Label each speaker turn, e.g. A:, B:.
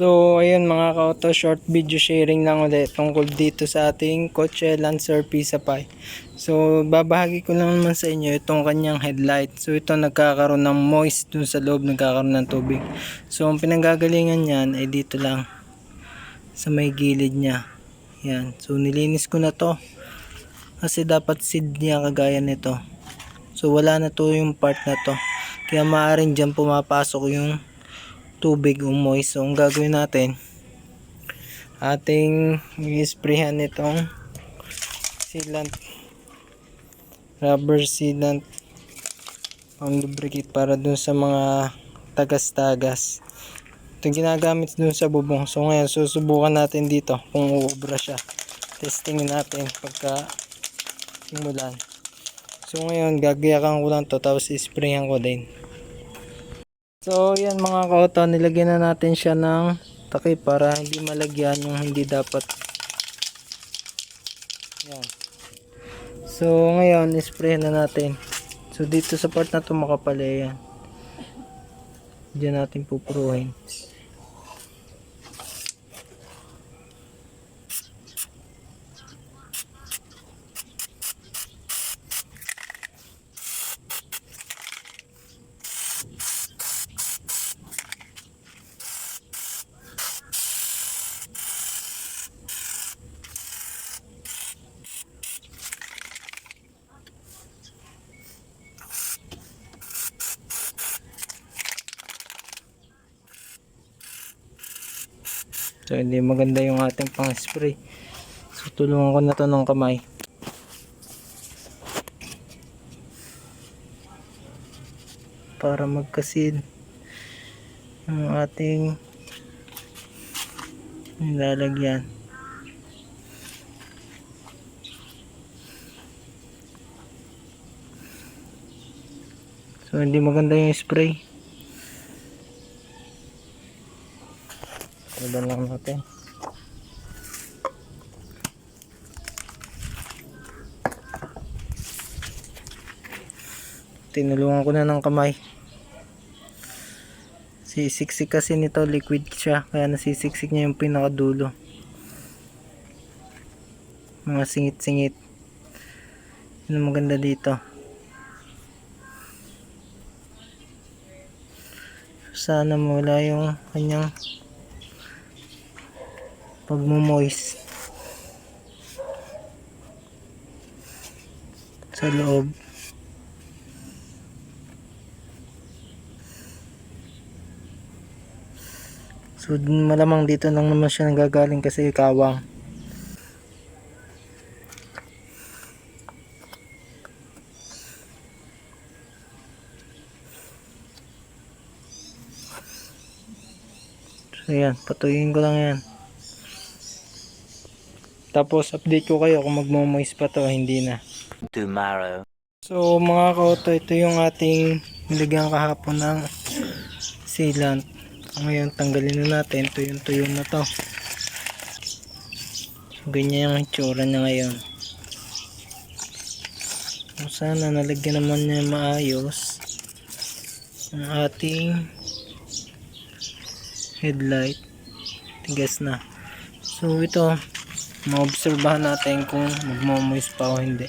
A: So, ayun mga ka-auto, short video sharing lang ulit tungkol dito sa ating kotse Lancer Pisa Pi. So, babahagi ko lang naman sa inyo itong kanyang headlight. So, ito nagkakaroon ng moist dun sa loob, nagkakaroon ng tubig. So, ang pinanggagalingan niyan ay dito lang sa may gilid niya. Yan. So, nilinis ko na to. Kasi dapat seed niya kagaya nito. So, wala na to yung part na to. Kaya maaaring dyan pumapasok yung tubig moist. So, ang gagawin natin, ating i-sprayhan itong sealant, rubber sealant, pang lubricate para dun sa mga tagas-tagas. Ito ginagamit dun sa bubong. So, ngayon, susubukan natin dito kung uubra siya. Testingin natin pagka simulan. So, ngayon, gagayakan ko lang to tapos isprayan ko din. So, yan mga kauto, nilagyan na natin siya ng takip para hindi malagyan yung hindi dapat. Yan. So, ngayon, spray na natin. So, dito sa part na to makapal eh, yan. Diyan natin pupuruhin. So, hindi maganda yung ating pang spray. So, tulungan ko na to ng kamay. Para magkasid ang ating nilalagyan. So, hindi maganda yung spray. Iban lang natin. Tinulungan ko na ng kamay. Sisiksik kasi nito liquid siya kaya nasisiksik niya yung pinakadulo. Mga singit-singit. Yun ang maganda dito. Sana mawala yung kanyang pagmumoist sa loob. So malamang dito lang naman siya nagagaling kasi kawang. So yan. Patuyin ko lang yan tapos update ko kayo kung magmo-moist pa to hindi na.
B: tomorrow.
A: So mga kauto, ito yung ating nilagyan kahapon ng sealant. Ngayon tanggalin na natin. Ito yung tuyo na to. Ganyan yung itsura niya ngayon. So, sana nalagyan naman niya maayos ang ating headlight. Tigas na. So ito, maobserbahan natin kung magmo-moist pa o hindi.